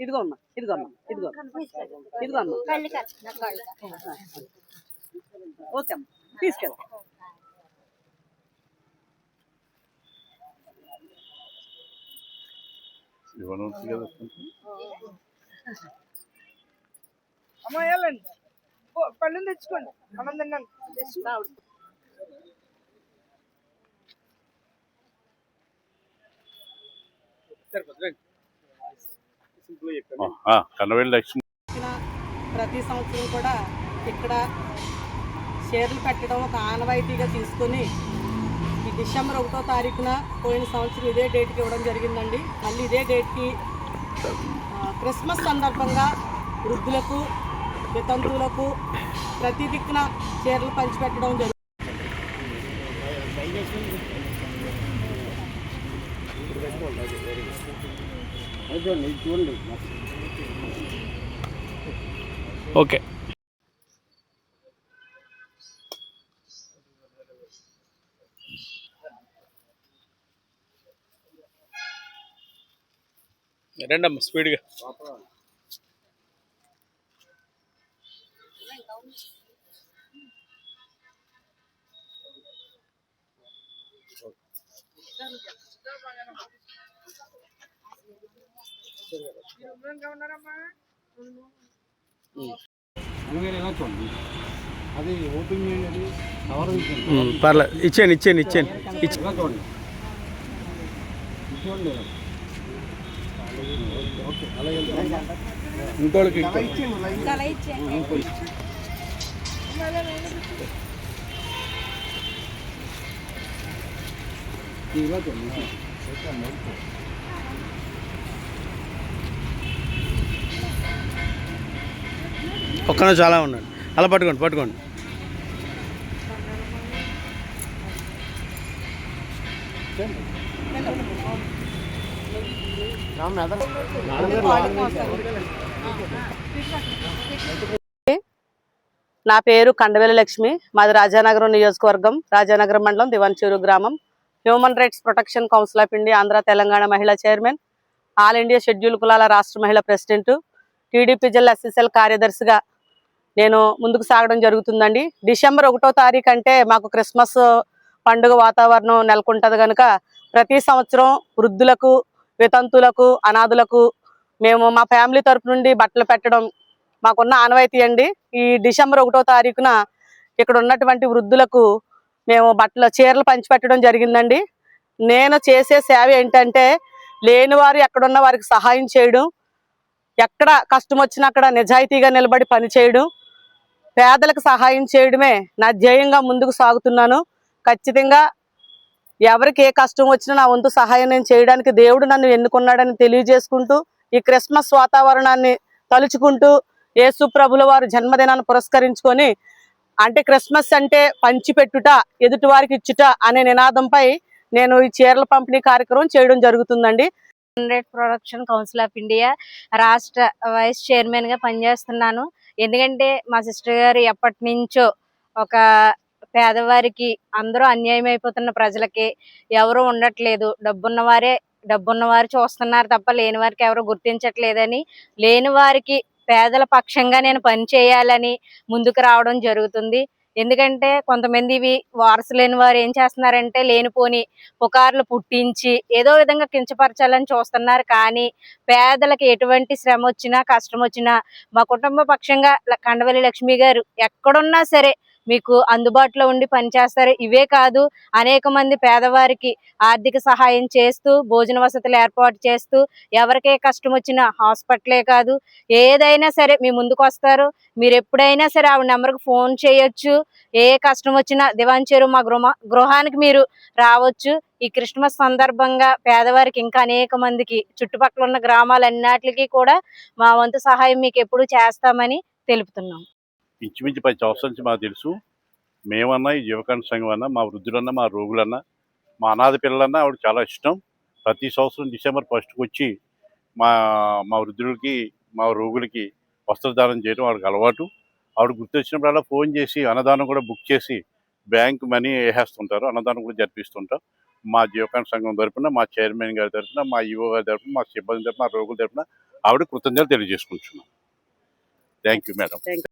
ఇదిగో అమ్మా ఇదిగో అమ్మా ఇదిగో ఇదిగో అమ్మా. ఓకే అమ్మా తీసుకెళ్ళి. అమ్మ వెళ్ళండి. పళ్ళు తెచ్చుకోండి. అన్నం తిన్నాను తెచ్చుకోండి. కన్నవేళ్ళ లక్ష్మి వచ్చిన ప్రతి సంవత్సరం కూడా ఇక్కడ షేర్లు పెట్టడం ఒక ఆనవాయితీగా తీసుకొని ఈ డిసెంబర్ ఒకటో తారీఖున పోయిన సంవత్సరం ఇదే డేట్కి ఇవ్వడం జరిగిందండి. మళ్ళీ ఇదే డేట్కి క్రిస్మస్ సందర్భంగా వృద్ధులకు వితంతువులకు ప్రతి దిక్కున చీరలు పంచిపెట్టడం జరుగుతుంది. ఓకే రండమ్మా స్పీడ్గా దూరంగా ఉన్నారమ్మా పర్లేదు ఇచ్చేయండి ఇచ్చేయండి. ఇచ్చేయండి ఇచ్చి ఇంకోళ్ళకి ఇలా చూడండి ఒక్కనే చాలా ఉండండి అలా పట్టుకోండి పట్టుకోండి. నా పేరు కండవేల లక్ష్మి. మాది రాజానగరం నియోజకవర్గం రాజానగరం మండలం దివాన్చూరు గ్రామం. Human rights protection council of India Andhra Telangana మహిళా చైర్మన్ ఆల్ ఇండియా షెడ్యూల్ కులాల రాష్ట్ర మహిళా ప్రెసిడెంట్ టీడీపీ జిల్లా ఎస్ఎస్ఎల్ కార్యదర్శిగా నేను ముందుకు సాగడం జరుగుతుందండి. డిసెంబర్ ఒకటో తారీఖు అంటే మాకు క్రిస్మస్ పండుగ వాతావరణం నెలకొంటుంది కనుక ప్రతి సంవత్సరం వృద్ధులకు వితంతులకు అనాథులకు మేము మా ఫ్యామిలీ తరపు నుండి బట్టలు పెట్టడం మాకున్న ఆనవాయితీ అండి. ఈ డిసెంబర్ ఒకటో తారీఖున ఇక్కడ ఉన్నటువంటి వృద్ధులకు మేము బట్టలు చీరలు పంచిపెట్టడం జరిగిందండి. నేను చేసే సేవ ఏంటంటే లేని వారు ఎక్కడున్న వారికి సహాయం చేయడం ఎక్కడ కష్టం వచ్చినా అక్కడ నిజాయితీగా నిలబడి పని చేయడం పేదలకు సహాయం చేయడమే నా ధ్యేయంగా ముందుకు సాగుతున్నాను. ఖచ్చితంగా ఎవరికి ఏ కష్టం వచ్చినా నా వంతు సహాయం నేను చేయడానికి దేవుడు నన్ను ఎన్నుకున్నాడని తెలియజేసుకుంటూ ఈ క్రిస్మస్ వాతావరణాన్ని తలుచుకుంటూ యేసు ప్రభుల వారు జన్మదినాన్ని పురస్కరించుకొని అంటే క్రిస్మస్ అంటే పంచిపెట్టుట ఎదుటి వారికి ఇచ్చుట అనే నినాదంపై నేను ఈ చీరల పంపిణీ కార్యక్రమం చేయడం జరుగుతుందండి. Generate production council of India రాష్ట్ర వైస్ చైర్మన్గా పనిచేస్తున్నాను. ఎందుకంటే మా సిస్టర్ గారు ఎప్పటి నుంచో ఒక పేదవారికి అందరూ అన్యాయం అయిపోతున్న ప్రజలకి ఎవరు ఉండట్లేదు. డబ్బున్న వారే డబ్బున్న వారు చూస్తున్నారు తప్ప లేని వారికి ఎవరు గుర్తించట్లేదని లేని వారికి పేదల పక్షంగా నేను పని చేయాలని ముందుకు రావడం జరుగుతుంది. ఎందుకంటే కొంతమంది ఇవి వారసు లేని వారు ఏం చేస్తున్నారంటే లేనిపోని పుకార్లు పుట్టించి ఏదో విధంగా కించపరచాలని చూస్తున్నారు. కానీ పేదలకు ఎటువంటి శ్రమ వచ్చినా కష్టం వచ్చినా మా కుటుంబ పక్షంగా కండవల్లి లక్ష్మి గారు ఎక్కడున్నా సరే మీకు అందుబాటులో ఉండి పనిచేస్తారు ఇవే కాదు అనేక మంది పేదవారికి ఆర్థిక సహాయం చేస్తూ భోజన వసతులు ఏర్పాటు చేస్తూ ఎవరికే కష్టం వచ్చినా హాస్పిటలే కాదు ఏదైనా సరే మీ ముందుకు వస్తారు. మీరు ఎప్పుడైనా సరే ఆవిడ నెంబర్కి ఫోన్ చేయొచ్చు. ఏ కష్టం వచ్చినా దివాంచేరు మా గృహ గృహానికి మీరు రావచ్చు. ఈ క్రిస్మస్ సందర్భంగా పేదవారికి ఇంకా అనేక మందికి చుట్టుపక్కల ఉన్న గ్రామాలన్నిటికీ కూడా మా వంతు సహాయం మీకు ఎప్పుడు చేస్తామని తెలుపుతున్నాం. ఇంచుమించు పది సంవత్సరాల నుంచి మాకు తెలుసు. మేమన్నా ఈ జీవకాండ సంఘం అన్నా మా వృద్ధులన్నా మా రోగులన్నా మా అనాథ పిల్లలన్నా ఆవిడ చాలా ఇష్టం. ప్రతి సంవత్సరం డిసెంబర్ ఫస్ట్కి వచ్చి మా మా వృద్ధులకి మా రోగులకి వస్త్రదానం చేయడం వాళ్ళకి అలవాటు. ఆవిడ గుర్తొచ్చినప్పుడల్లా ఫోన్ చేసి అన్నదానం కూడా బుక్ చేసి బ్యాంక్ మనీ వేసేస్తుంటారు. అన్నదానం కూడా జరిపిస్తుంటాం మా జీవకాండ సంఘం తరపున మా చైర్మన్ గారి తరపున మా ఈవో గారి తరపున మా సిబ్బంది తరపున మా రోగుల తరపున ఆవిడ కృతజ్ఞతలు తెలియజేసుకుంటున్నాం. Thank you madam.